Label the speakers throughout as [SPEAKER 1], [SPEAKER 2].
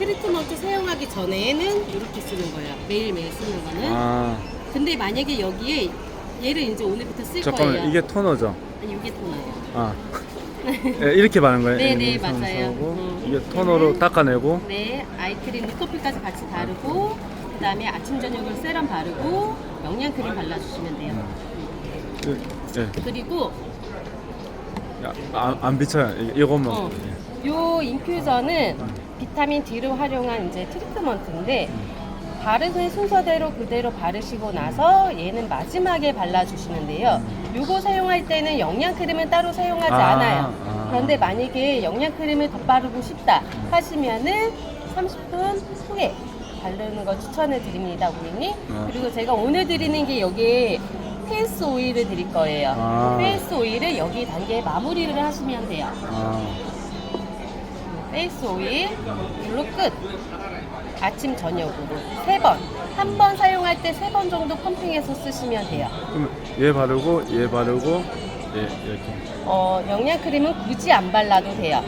[SPEAKER 1] 트리트먼트 사용하기 전에는 이렇게 쓰는 거예요. 매일매일 쓰는 거는.
[SPEAKER 2] 아
[SPEAKER 1] 근데 만약에 여기에 얘를 이제 오늘부터 쓸
[SPEAKER 2] 잠깐만
[SPEAKER 1] 거예요.
[SPEAKER 2] 이게 토너죠?
[SPEAKER 1] 아니 이게 토너예요.
[SPEAKER 2] 아 예, 이렇게 바는 거예요?
[SPEAKER 1] 네, 네,
[SPEAKER 2] 이렇게
[SPEAKER 1] 맞아요.
[SPEAKER 2] 하고,
[SPEAKER 1] 음.
[SPEAKER 2] 이게 토너로 닦아내고
[SPEAKER 1] 네, 아이크림 리커피까지 같이 바르고 그다음에 아침 저녁을 세럼 바르고 영양 크림 발라주시면 돼요.
[SPEAKER 2] 그, 예.
[SPEAKER 1] 그리고
[SPEAKER 2] 야, 안, 안 비쳐요 이- 이것만
[SPEAKER 1] 어. 요 인퓨저는 비타민 D를 활용한 이제 트리트먼트인데 바르는 순서대로 그대로 바르시고 나서 얘는 마지막에 발라주시면 돼요. 요거 사용할 때는 영양 크림은 따로 사용하지
[SPEAKER 2] 아,
[SPEAKER 1] 않아요.
[SPEAKER 2] 아.
[SPEAKER 1] 그런데 만약에 영양 크림을 더 바르고 싶다 하시면은 30분 후에 바르는 거 추천해 드립니다, 고객님.
[SPEAKER 2] 아.
[SPEAKER 1] 그리고 제가 오늘 드리는 게 여기에 페이스 오일을 드릴 거예요.
[SPEAKER 2] 아.
[SPEAKER 1] 페이스 오일을 여기 단계에 마무리를 하시면 돼요.
[SPEAKER 2] 아,
[SPEAKER 1] 페이스 오일 이걸로 끝. 아침 저녁으로 세 번. 한 번 사용할 때 세 번 정도 펌핑해서 쓰시면 돼요.
[SPEAKER 2] 그럼 얘 바르고 얘 바르고 얘 이렇게
[SPEAKER 1] 어, 영양 크림은 굳이 안 발라도 돼요.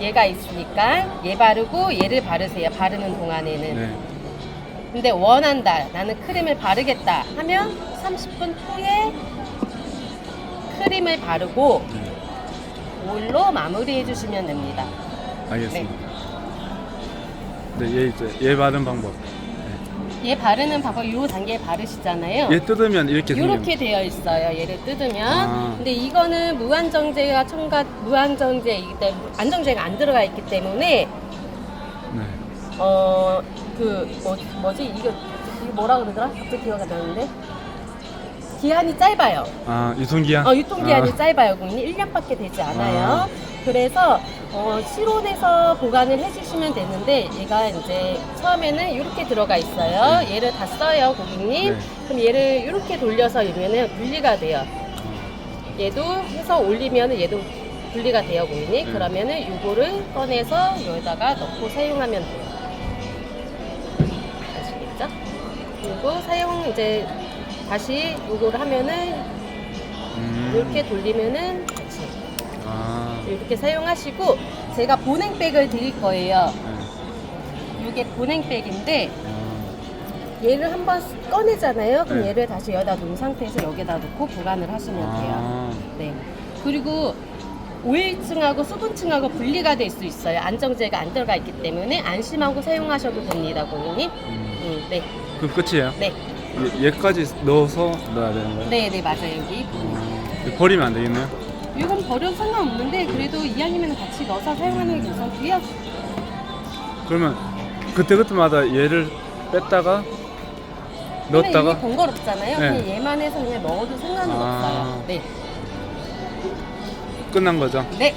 [SPEAKER 1] 얘가 있으니까 얘 바르고 얘를 바르세요. 바르는 동안에는.
[SPEAKER 2] 네.
[SPEAKER 1] 근데 원한다. 나는 크림을 바르겠다 하면 30분 후에 크림을 바르고
[SPEAKER 2] 네.
[SPEAKER 1] 오일로 마무리해 주시면 됩니다.
[SPEAKER 2] 알겠습니다. 네, 얘 이제 얘 바른 방법.
[SPEAKER 1] 얘 바르는 방법 요 단계에 바르시잖아요.
[SPEAKER 2] 얘 뜯으면 이렇게 생겨요.
[SPEAKER 1] 이렇게 되어 있어요. 얘를 뜯으면.
[SPEAKER 2] 아.
[SPEAKER 1] 근데 이거는 무한정제가 첨가 무한정제이기 때문에 안정제가 안 들어가 있기 때문에
[SPEAKER 2] 네.
[SPEAKER 1] 어그 뭐, 뭐지 이거 이거 뭐라 그러더라? 갑자기 기억이 안 나는데 기한이 짧아요.
[SPEAKER 2] 아 유통기한.
[SPEAKER 1] 어, 유통기한이
[SPEAKER 2] 아,
[SPEAKER 1] 짧아요. 고객님 1년밖에 되지 않아요.
[SPEAKER 2] 아.
[SPEAKER 1] 그래서 어, 실온에서 보관을 해주시면 되는데 얘가 이제 처음에는 이렇게 들어가 있어요. 얘를 다 써요, 고객님.
[SPEAKER 2] 네.
[SPEAKER 1] 그럼 얘를 이렇게 돌려서 이러면은 분리가 돼요. 얘도 해서 올리면 얘도 분리가 돼요, 고객님.
[SPEAKER 2] 네.
[SPEAKER 1] 그러면은 요거를 꺼내서 여기다가 넣고 사용하면 돼요. 아시겠죠? 그리고 사용 이제 다시 요거를 하면은
[SPEAKER 2] 음.
[SPEAKER 1] 이렇게 돌리면은 같이
[SPEAKER 2] 아.
[SPEAKER 1] 이렇게 사용하시고 제가 보냉백을 드릴 거예요.
[SPEAKER 2] 네.
[SPEAKER 1] 이게 보냉백인데
[SPEAKER 2] 아.
[SPEAKER 1] 얘를 한번 꺼내잖아요. 그럼
[SPEAKER 2] 네.
[SPEAKER 1] 얘를 다시 여기다 놓은 상태에서 여기다 놓고 보관을 하시면 돼요.
[SPEAKER 2] 아.
[SPEAKER 1] 네. 그리고 오일층하고 수분층하고 분리가 될 수 있어요. 안정제가 안 들어가 있기 때문에 안심하고 사용하셔도 됩니다, 고객님.
[SPEAKER 2] 음.
[SPEAKER 1] 음, 네.
[SPEAKER 2] 그 끝이에요?
[SPEAKER 1] 네.
[SPEAKER 2] 얘, 얘까지 넣어서 넣어야 되는 거예요?
[SPEAKER 1] 네, 네, 맞아요. 여기.
[SPEAKER 2] 음. 버리면 안 되겠네요?
[SPEAKER 1] 이건 버려도 상관없는데 그래도 이왕이면 같이 넣어서 사용하는 게 괜찮고요.
[SPEAKER 2] 그러면 그때 그때마다 얘를 뺐다가 넣었다가
[SPEAKER 1] 번거롭잖아요.
[SPEAKER 2] 네.
[SPEAKER 1] 그냥 얘만 해서 그냥 넣어도 상관은
[SPEAKER 2] 아.
[SPEAKER 1] 없어요. 네.
[SPEAKER 2] 끝난 거죠?
[SPEAKER 1] 네.